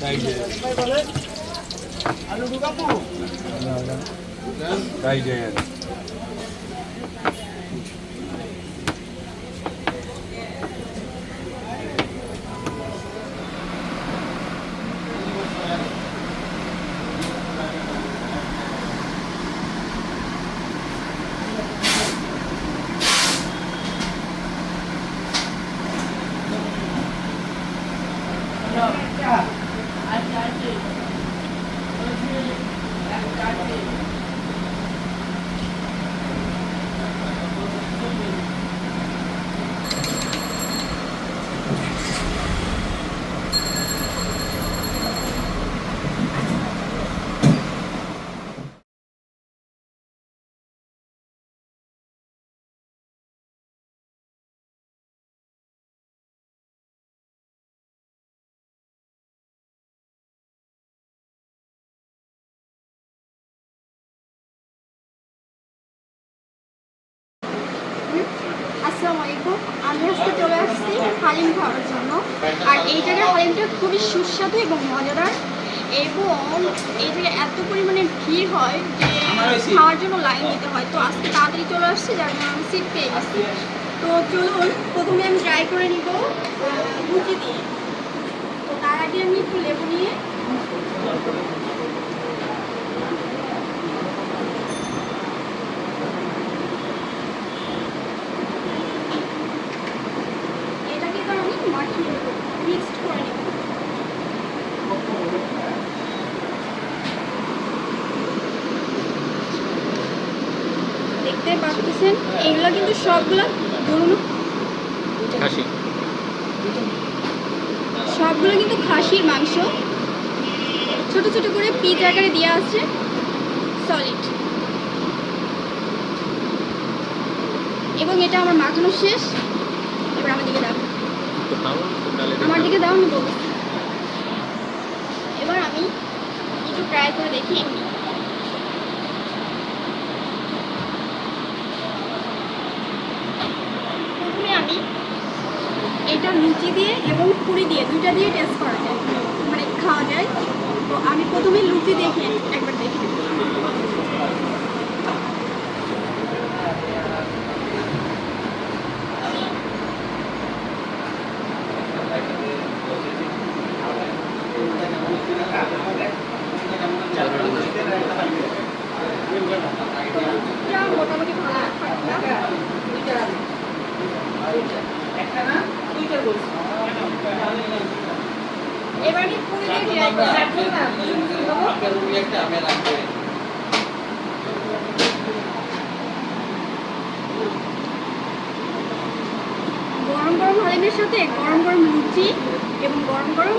Tiger. Tiger. আমি আজকে চলে আসছি হালিম খাওয়ার জন্য। আর এই জায়গার হালিমটা খুবই সুস্বাদু এবং মজাদার। এবং এই জায়গায় এত পরিমাণে ভিড় হয় যে খাওয়ার জন্য লাইন দিতে হয়। তো আজকে তাড়াতাড়ি চলে আসছে, যার জন্য আমি সিট পেয়ে গেছি। তো চলুন, প্রথমে আমি ট্রাই করে নিব। লুচি দিয়ে তো তার আগে আমি একটু লেবু নিয়ে এটাকে এবার আমি মাখিয়ে নেব মিক্সড করে নেব দেখতে পাচ্ছেন এগুলো কিন্তু সবগুলো ধরুন। খাসি। সবগুলো কিন্তু খাসির মাংস। ছোট ছোট করে পিস আকারে দেওয়া আছে। সলিড এবং এটা আমার মাখানো শেষ। এবার আমার দিকে দাও। আমার দিকে দাও আমি বলব এবার আমি একটু ট্রাই করে দেখি এমনি প্রথমে আমি এটা লুচি দিয়ে এবং পুরি দিয়ে দুইটা দিয়ে টেস্ট করা যায়। মানে খাওয়া যায়। তো আমি প্রথমে লুচি দেখে একবার দেখি। মোটামুটি ভালো। খারাপ না? এবার পুরি গরম গরম হালিমের সাথে গরম গরম লুচি এবং গরম গরম